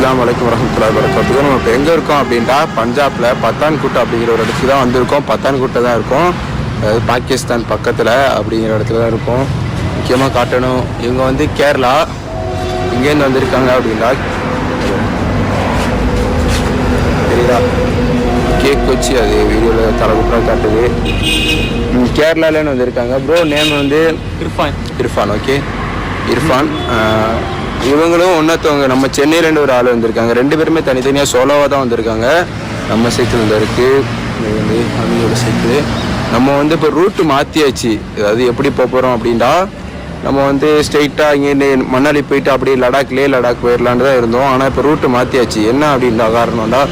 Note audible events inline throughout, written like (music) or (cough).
அஸ்லாம் வலைக்கம் வரமத்துல்லாஹி வரகாத்துக்கு நம்ம இப்போ எங்கே இருக்கோம் அப்படின்ட்டா பஞ்சாபில் பத்தான்குட்டை அப்படிங்கிற ஒரு இடத்துக்கு தான் வந்திருக்கோம். பத்தான்குட்டை தான் இருக்கோம். அதாவது பாகிஸ்தான் பக்கத்தில் அப்படிங்கிற இடத்துல தான் இருக்கோம். முக்கியமாக காட்டணும் இவங்க வந்து கேரளா இங்கேருந்து வந்திருக்காங்க அப்படின்னா தெரியுதா? கேக் வச்சு அது வீடியோவில் தலைகுப்புறம் காட்டுது. ம், கேரளாலேருந்து வந்திருக்காங்க. ப்ரோ நேம் வந்து இர்ஃபான். இர்ஃபான் ஓகே இர்ஃபான் இவங்களும் ஒன்றத்தவங்க நம்ம சென்னையிலேருந்து ஒரு ஆள் வந்திருக்காங்க. ரெண்டு பேருமே தனித்தனியாக சோலோவாக தான் வந்திருக்காங்க. நம்ம சைக்கிள் இந்த இருக்கு. இது வந்து அவங்களோட சைக்கிள் நம்ம வந்து இப்போ ரூட்டு மாற்றியாச்சு அதாவது எப்படி போக போகிறோம் அப்படின்டா நம்ம வந்து ஸ்ட்ரெயிட்டாக இங்கே மணாலி போயிட்டு அப்படியே லடாக்லேயே லடாக் போயிடலான்னு தான் இருந்தோம். ஆனால் இப்போ ரூட்டு மாற்றியாச்சு என்ன அப்படின்ற காரணம்டா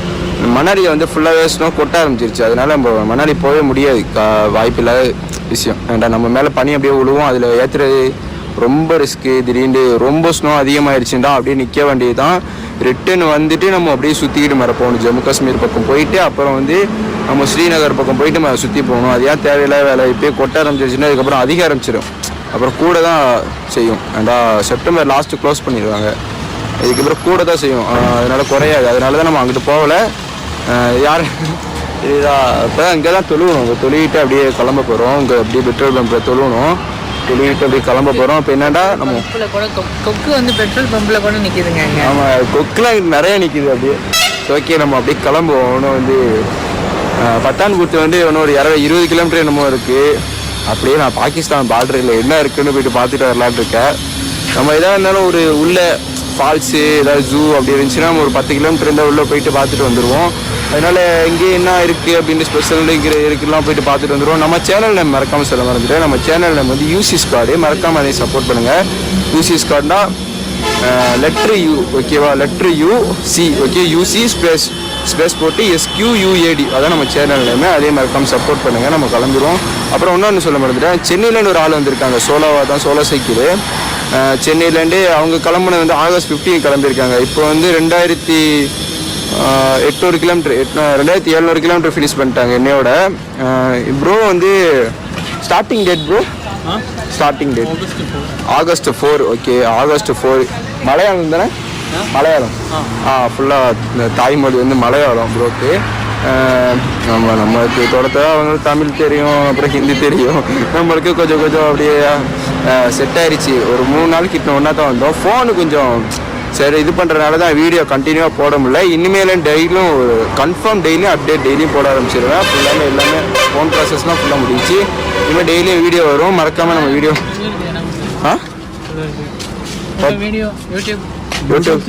மணாலியை வந்து ஃபுல்லாகவே ஸ்னோ கொட்ட ஆரம்பிச்சிருச்சு. அதனால நம்ம மணாலி போகவே முடியாது. கா வாய்ப்பில்லாத விஷயம். ஏன்டா நம்ம மேலே பனி அப்படியே விழுவோம் அதில் ஏற்றுறது ரொம்ப ரிஸ்க்கு திடீர்னு ரொம்ப ஸ்னோ அதிகமாகிடுச்சுடா அப்படியே நிற்க வேண்டியது தான் ரிட்டன் வந்துட்டு நம்ம அப்படியே சுற்றிக்கிட்டு மேலே போகணும். ஜம்மு காஷ்மீர் பக்கம் போயிட்டு அப்புறம் வந்து நம்ம ஸ்ரீநகர் பக்கம் போயிட்டு மேலே சுற்றி போகணும். அது ஏன் தேவையில்லாத வேலை? இப்போயே கொட்ட ஆரம்பிச்சிருச்சுன்னா அதுக்கப்புறம் அதிக ஆரம்பிச்சிடும் அப்புறம் கூட தான் செய்யும். ஏன்டா செப்டம்பர் லாஸ்ட்டு க்ளோஸ் பண்ணிடுவாங்க. இதுக்கப்புறம் கூட தான் செய்யும். அதனால் குறையாது. அதனால தான் நம்ம அங்கிட்டு போகலை. யார்? இதுதான் இப்போ இங்கே தான் தொழுவணும் இங்கே தொழுகிட்டு அப்படியே கிளம்ப போகிறோம் இங்கே அப்படியே பெட்ரோல் பம்பில் தொழுவணும் தொழுவிட்டு அப்படியே கிளம்ப போகிறோம் இப்போ என்னடா நம்ம கொக்கு வந்து பெட்ரோல் பம்பில் கூட நிற்கிதுங்க ஆமாம் கொக்குலாம் நிறைய நிற்கிது அப்படியே. ஓகே நம்ம அப்படியே கிளம்புவோம். இன்னும் வந்து பத்தான்குத்து வந்து இன்னும் ஒரு இரவு இருபது கிலோமீட்டர் என்னமோ இருக்குது அப்படியே நான் பாகிஸ்தான் பார்டரில் என்ன இருக்குன்னு போயிட்டு பார்த்துட்டு வரலான்னு இருக்கேன். நம்ம எதாக இருந்தாலும் ஒரு உள்ள ஃபால்ஸு ஏதாவது ஜூ அப்படி இருந்துச்சுன்னா நம்ம ஒரு பத்து கிலோமீட்டர் இருந்தால் உள்ளே போயிட்டு பார்த்துட்டு வந்துடுவோம் அதனால் இங்கே என்ன இருக்குது அப்படின்னு ஸ்பெஷல் இருக்கிற இருக்குலாம் போயிட்டு பார்த்துட்டு வந்துடுவோம் நம்ம சேனல் நேம் மறக்காமல் சொல்ல மறந்துட்டு நம்ம சேனல் நேம் வந்து யூசி கார்டு மறக்காமல் அதை சப்போர்ட் பண்ணுங்கள் யூசி ஸ்காட்னா லெட்ரு யூ ஓகேவா letter U C okay UC space space போட்டு S Q U A D அதான் நம்ம சேனல் நேமு அதே மறக்காமல் சப்போர்ட் பண்ணுங்கள் நம்ம கலந்துருவோம் அப்புறம் இன்னொன்று சொல்ல மறந்துட்டேன். சென்னையிலேருந்து ஒரு ஆள் வந்திருக்காங்க. சோலோவாக தான் சோலோ சைக்கிள். சென்னையிலேருந்து அவங்க கிளம்புனது வந்து ஆகஸ்ட் 15 கிளம்பியிருக்காங்க. இப்போ வந்து ரெண்டாயிரத்தி எட்நூறு கிலோமீட்டர் எட்நூ ரெண்டாயிரத்தி எழுநூறு கிலோமீட்டர் ஃபினிஷ் பண்ணிட்டாங்க என்னையோட. ப்ரோ வந்து starting date bro starting date August four okay August four Malayalam தானே? மலையாளம். ஆ. ஃபுல்லாக தாய்மொழி வந்து மலையாளம் ப்ரோக்கு நம்ம நம்மளுக்கு தொடர்த்த அவங்களுக்கு தமிழ் தெரியும் அப்புறம் ஹிந்தி தெரியும். நம்மளுக்கு கொஞ்சம் கொஞ்சம் அப்படியே செட் ஆயிடுச்சு ஒரு மூணு நாள் கிட்ட ஒன்றா தான் வந்தோம். ஃபோனு கொஞ்சம் சரி இது பண்ணுறனால தான் வீடியோ கண்டினியூவாக போட முடியல. இனிமேலும் டெய்லியும் கன்ஃபார்ம் டெய்லியும் அப்டேட் டெய்லியும் போட ஆரம்பிச்சிருவேன். ஃபுல்லாக எல்லாமே ஃபோன் ப்ராசஸ்லாம் ஃபுல்லாக முடிஞ்சு இனிமேல் டெய்லியும் வீடியோ வரும். மறக்காமல் நம்ம வீடியோ ஆ? யூடியூப் யூடியூப்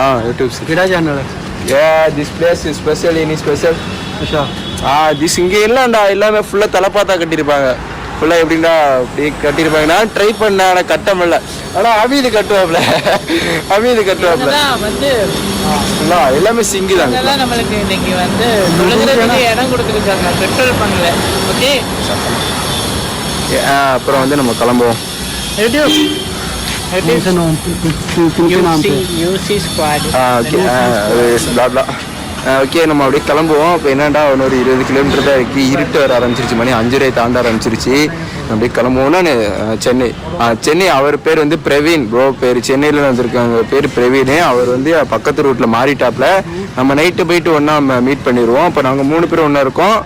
ஆ யூடியூப் கிடா சேனல் ஏ திஸ் பிளேஸ் ஸ்பெஷல் இனி ஸ்பெஷல் ஆ Special. Ah, this இங்கே இல்லைண்டா எல்லாமே ஃபுல்லாக தலைப்பாத்தா கட்டியிருப்பாங்க. ஃபுல்லாக எப்படின்னா கட்டியிருப்பாங்க. நான் ட்ரை பண்ணேன் ஆனால் கட்டமில்ல ஆனால் அவிது கட்டுவாப்ல (laughs) அவீது கட்டுவாப்ல வந்து எல்லாமே சிங்கி தான். நம்மளுக்கு இன்னைக்கு வந்து நுழைஞ்சிருக்கு இடம் கொடுத்துருக்காங்க. பெட்ரோல் பண்ணல ஓகே அப்புறம் வந்து நம்ம கிளம்புவோம். எப்படி It is ano, UC, UC squad. Blah blah okay நம்ம அப்படியே கிளம்புவோம் இப்போ என்னடா ஒன்று ஒரு இருபது கிலோமீட்டர் தான் இருக்குது இருட்டு வர ஆரம்பிச்சிருச்சு மணி அஞ்சரை தாண்ட ஆரம்பிச்சிருச்சு அப்படியே கிளம்புவோம்னா சென்னை சென்னை அவர் பேர் வந்து பிரவீன் ப்ரோ பேர் சென்னையில் வந்திருக்காங்க பேர் பிரவீனு அவர் வந்து பக்கத்து ரூட்டில் மாறிட்டாப்பில் நம்ம நைட்டு போயிட்டு ஒன்றா மீட் பண்ணிடுவோம் அப்போ நாங்கள் மூணு பேர் ஒன்றா இருக்கோம்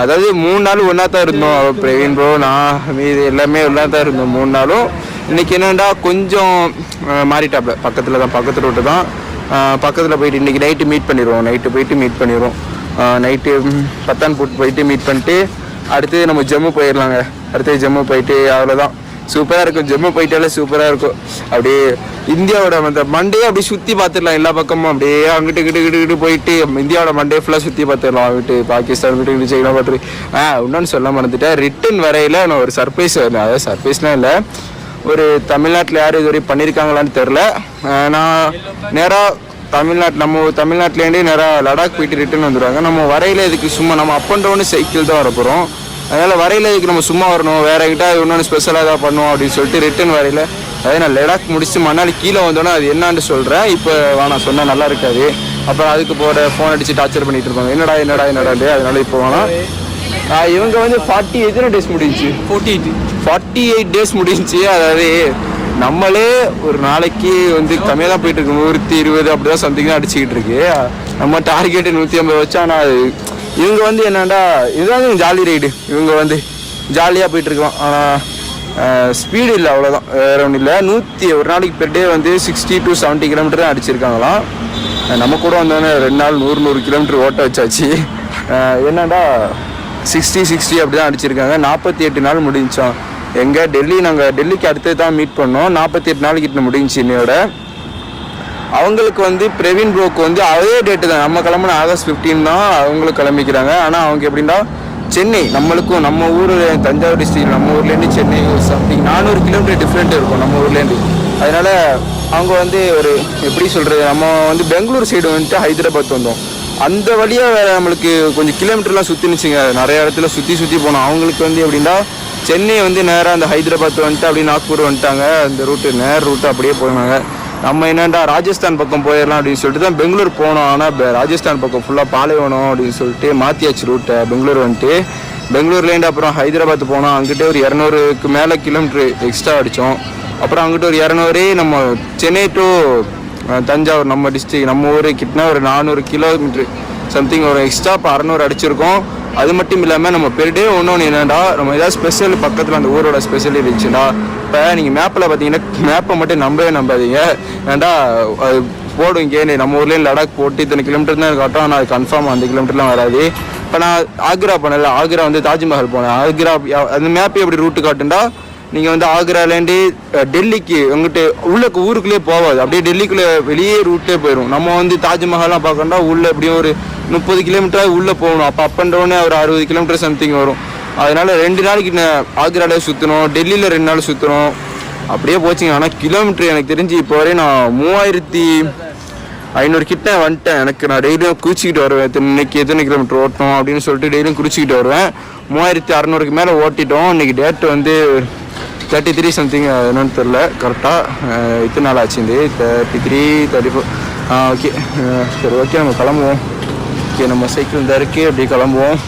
அதாவது மூணு நாள் ஒன்றா தான் இருந்தோம் பிரவீன் ப்ரோ நான் மீது எல்லாமே ஒன்றா தான் இருந்தோம் மூணு நாளும். இன்றைக்கி என்னென்னா கொஞ்சம் மாறிட்டாப்ல. பக்கத்தில் தான் பக்கத்து ரோட்டு தான். பக்கத்தில் போயிட்டு இன்றைக்கி நைட்டு மீட் பண்ணிடுவோம் நைட்டு போயிட்டு மீட் பண்ணிடுவோம் நைட்டு பத்தான் போட்டு போயிட்டு மீட் பண்ணிட்டு அடுத்து நம்ம ஜம்மு போயிடலாங்க. அடுத்து ஜம்மு போயிட்டு அவ்வளோதான் சூப்பராக இருக்கும். ஜம்மு போயிட்டாலே சூப்பராக இருக்கும். அப்படியே இந்தியாவோட அந்த மண்டே அப்படியே சுற்றி பார்த்துடலாம். எல்லா பக்கமும் அப்படியே அங்கிட்டு கிட்டு கிட்டு கிட்டு போயிட்டு இந்தியாவோட மண்டே ஃபுல்லாக சுற்றி பார்த்துடலாம். விட்டு பாகிஸ்தான் விட்டு விட்டு சைனா பார்த்துட்டு. ஆ இன்னொன்று சொல்ல மறந்துட்டேன். ரிட்டன் வரையில் நான் ஒரு சர்ப்ரைஸ் அதாவது சர்ப்ரைஸ்லாம் இல்லை. ஒரு தமிழ்நாட்டில் யார் இது வரையும் பண்ணியிருக்காங்களான்னு தெரில நான் நேராக தமிழ்நாட்டு நம்ம தமிழ்நாட்டிலேருந்தே நேராக லடாக் போயிட்டு ரிட்டர்ன் வந்துடுவாங்க நம்ம வரையில் இதுக்கு சும்மா நம்ம அப் அண்ட் டவுன் சைக்கிள் தான் வர போகிறோம் அதனால் வரையில் இதுக்கு நம்ம சும்மா வரணும். வேறு கிட்ட இன்னொன்று ஸ்பெஷலாக ஏதாவது பண்ணுவோம் அப்படின்னு சொல்லிட்டு ரிட்டன் வரையில் அதே நான் லடாக் முடிச்சு மணாலி கீழே வந்தோன்னே அது என்னான்னு சொல்கிறேன் இப்போ நான் சொன்னால் நல்லா இருக்காது. அப்புறம் அதுக்கு போகிற ஃபோன் அடித்து டார்ச்சர் பண்ணிகிட்டு இருப்பாங்க. என்னடா என்னடா என்னடா அதனால இப்போ வேணாம். இவங்க வந்து ஃபார்ட்டி எத்தனை டேஸ் முடிஞ்சு forty eight forty eight days முடிஞ்சு அதாவது நம்மளே ஒரு நாளைக்கு வந்து கம்மியாக தான் போயிட்டு இருக்கு. நூற்றி இருபது அப்படி தான் சந்திங்க அடிச்சுக்கிட்டு இருக்கு. நம்ம டார்கெட்டு நூற்றி ஐம்பது வச்சா ஆனால் இவங்க வந்து என்னடா இதுதான் ஜாலி ரைடு இவங்க வந்து ஜாலியாக போயிட்டு இருக்கலாம். ஆனால் ஸ்பீடு இல்லை அவ்வளோதான் வேற ஒன்றும் இல்லை. நூற்றி ஒரு நாளைக்கு பெர் டே வந்து சிக்ஸ்டி டு செவன்ட்டி கிலோமீட்டர் தான் அடிச்சிருக்காங்களாம். நம்ம கூட வந்தோடனே ரெண்டு நாள் நூறு நூறு கிலோமீட்டர் ஓட்ட வச்சாச்சு. என்னடா சிக்ஸ்டி சிக்ஸ்டி அப்படி தான் அடிச்சிருக்காங்க. நாற்பத்தி எட்டு நாள் முடிஞ்சோம். எங்கே டெல்லி நாங்கள் டெல்லிக்கு அடுத்து தான் மீட் பண்ணோம். நாற்பத்தி எட்டு நாள் கிட்ட முடிஞ்சு என்னையோட அவங்களுக்கு வந்து பிரவீன் ப்ரோக்கு வந்து அதே டேட்டு தான். நம்ம கிளம்புன ஆகஸ்ட் 15 தான் அவங்களும் கிளம்பிக்கிறாங்க. ஆனால் அவங்க எப்படின்னா சென்னை நம்மளுக்கும் நம்ம ஊர் தஞ்சாவூர் டிஸ்ட்ரிக்ட் நம்ம ஊர்லேருந்து சென்னை சம்திங் நானூறு கிலோமீட்டர் டிஃப்ரெண்ட் இருக்கும் நம்ம ஊர்லேருந்து அதனால் அவங்க வந்து ஒரு எப்படி சொல்கிறது நம்ம வந்து பெங்களூர் சைடு வந்துட்டு ஹைதராபாத் வந்தோம். அந்த வழியாக வேறு நம்மளுக்கு கொஞ்சம் கிலோமீட்டர்லாம் சுற்றினுச்சுங்க நிறைய இடத்துல சுற்றி சுற்றி போனோம். அவங்களுக்கு வந்து எப்படின்னா சென்னை வந்து நேராக அந்த ஹைதராபாத் வந்துட்டு அப்படியே நாக்பூர் வந்துட்டாங்க. அந்த ரூட்டு நேர் ரூட்டு அப்படியே போனாங்க. நம்ம என்னடா ராஜஸ்தான் பக்கம் போயிடலாம் அப்படின்னு சொல்லிட்டு தான் பெங்களூர் போனோம். ஆனால் ராஜஸ்தான் பக்கம் ஃபுல்லாக பாலைவனம் அப்படின்னு சொல்லிட்டு மாற்றியாச்சு ரூட்டை பெங்களூர் வந்துட்டு பெங்களூர்லேருந்து அப்புறம் ஹைதராபாத் போனோம். அங்கிட்டே ஒரு இரநூறுக்கு மேலே கிலோமீட்ரு எக்ஸ்ட்ரா அடித்தோம் அப்புறம் அங்கிட்ட ஒரு இரநூறு நம்ம சென்னை டு தஞ்சாவூர் நம்ம டிஸ்ட்ரிக் நம்ம ஊர் கிட்டனா ஒரு நானூறு கிலோமீட்ரு சம்திங் ஒரு எக்ஸ்ட்ரா இப்போ அறநூறு அடிச்சிருக்கோம். அது மட்டும் இல்லாமல் நம்ம பெர் டே ஒன்று ஒன்று என்னடா நம்ம ஏதாவது ஸ்பெஷல் பக்கத்தில் அந்த ஊரோட ஸ்பெஷல் இருந்துச்சுடா இப்போ நீங்கள் மேப்பில் பார்த்தீங்கன்னா மேப்பை மட்டும் நம்பவே நம்பாதீங்க. ஏன்டா அது போடும் இங்கே நம்ம ஊர்லேயும் லடாக் போட்டு இத்தனை கிலோமீட்டர் தான் காட்டும் ஆனால் அது கன்ஃபார்ம் அந்த கிலோமீட்டர்லாம் வராது. இப்போ நான் ஆக்ரா போனேன்ல ஆக்ரா வந்து தாஜ்மஹால் போனேன். ஆக்ரா அந்த மேப்பே எப்படி ரூட்டு காட்டுண்டா நீங்கள் வந்து ஆக்ராலேருந்து டெல்லிக்கு உங்கள்கிட்ட உள்ள ஊருக்குள்ளேயே போகாது. அப்படியே டெல்லிக்குள்ளே வெளியே ரூட்டே போயிடும் நம்ம வந்து தாஜ்மஹால்லாம் பார்க்கணும்னா உள்ள எப்படியும் ஒரு முப்பது கிலோமீட்டராக உள்ளே போகணும். அப்போ அப் அண்ட் டவுனே ஒரு அறுபது கிலோமீட்டர் சம்திங் வரும். அதனால ரெண்டு நாளைக்கு நான் ஆக்ராலே சுற்றணும் டெல்லியில் ரெண்டு நாள் சுற்றணும் அப்படியே போச்சுங்க. ஆனால் கிலோமீட்டர் எனக்கு தெரிஞ்சு இப்போ வரையும் நான் மூவாயிரத்தி ஐநூறு கிட்ட வந்துட்டேன். எனக்கு நான் டெய்லியும் குளிச்சிக்கிட்டு வருவேன். இன்னைக்கு எத்தனை கிலோமீட்டர் ஓட்டணும் அப்படின்னு சொல்லிட்டு டெய்லியும் குளிச்சிக்கிட்டு வருவேன். மூவாயிரத்தி அறநூறுக்கு மேலே ஓட்டிட்டோம். இன்னைக்கு டேட் வந்து தேர்ட்டி த்ரீ சம்திங் என்னன்னு தெரில கரெக்டாக இத்தனை நாள் ஆச்சு இந்த தேர்ட்டி த்ரீ தேர்ட்டி ஃபோர் ஆ ஓகே சரி ஓகே நம்ம கிளம்புவோம். ஓகே நம்ம சைக்கிள் இந்த இருக்கு அப்படியே கிளம்புவோம்.